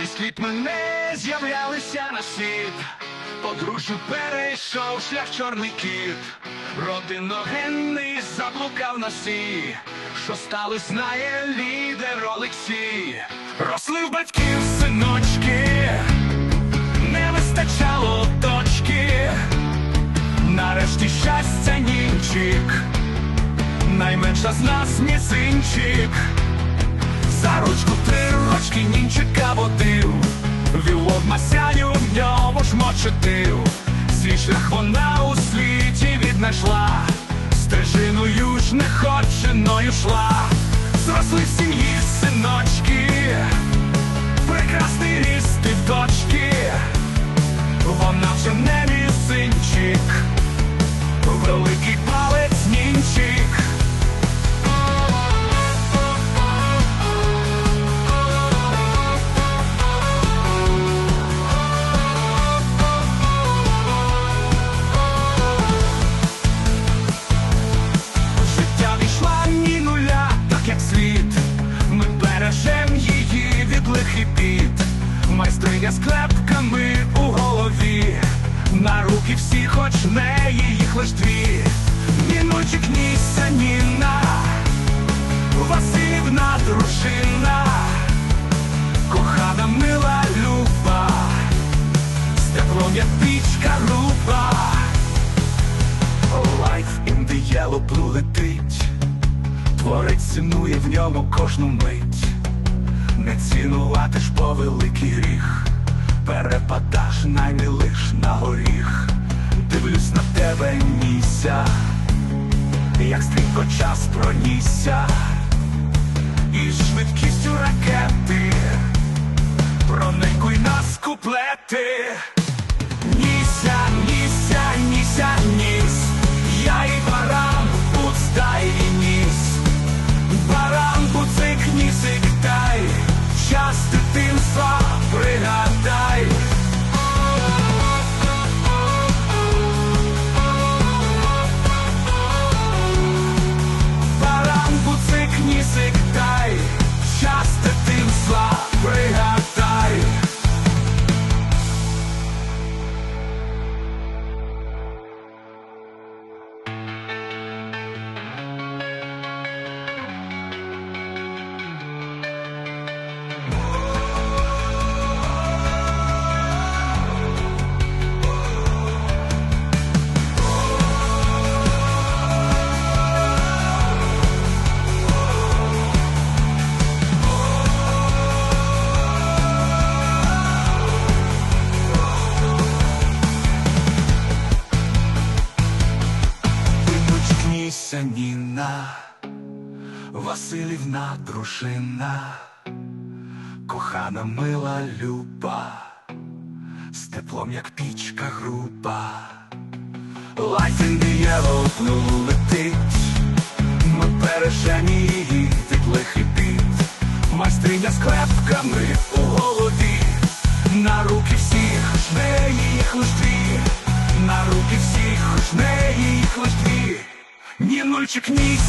Шість літ мене з'являлися на світ, подружжю перейшов шлях чорний кіт, родиногенний заблукав на сі, що стали знає лідер Олексій, росли в батьків синочки, не вистачало точки, нарешті щастя нінчик, найменша з нас мізинчик. За ручку три рочки нінчика водив, Вілок масяню в ньому ж мочетив. Свій шлях вона у світі віднайшла, стежиною ж неходженою йшла. Зросли в сім'ї синочки, прекрасний ріст і дочки, На руки всі, хоч в неї їх лиш дві. Ніночик Ніся Ніна, Васильівна дружина, кохана мила люба, з теплом як пічка the yellow blue летить, Творець цінує в ньому кожну мить, не цінувати ж бо великий гріх, дивлюсь на тебе, ніся, як стрімко час пронісся, і швидкістю ракети, проникуй нас куплети. Ніся Ніна, Василівна дружина, кохана мила люба, з теплом, як пічка груба. The yellow blue летить, ми пережені її від лихий всіх жне їх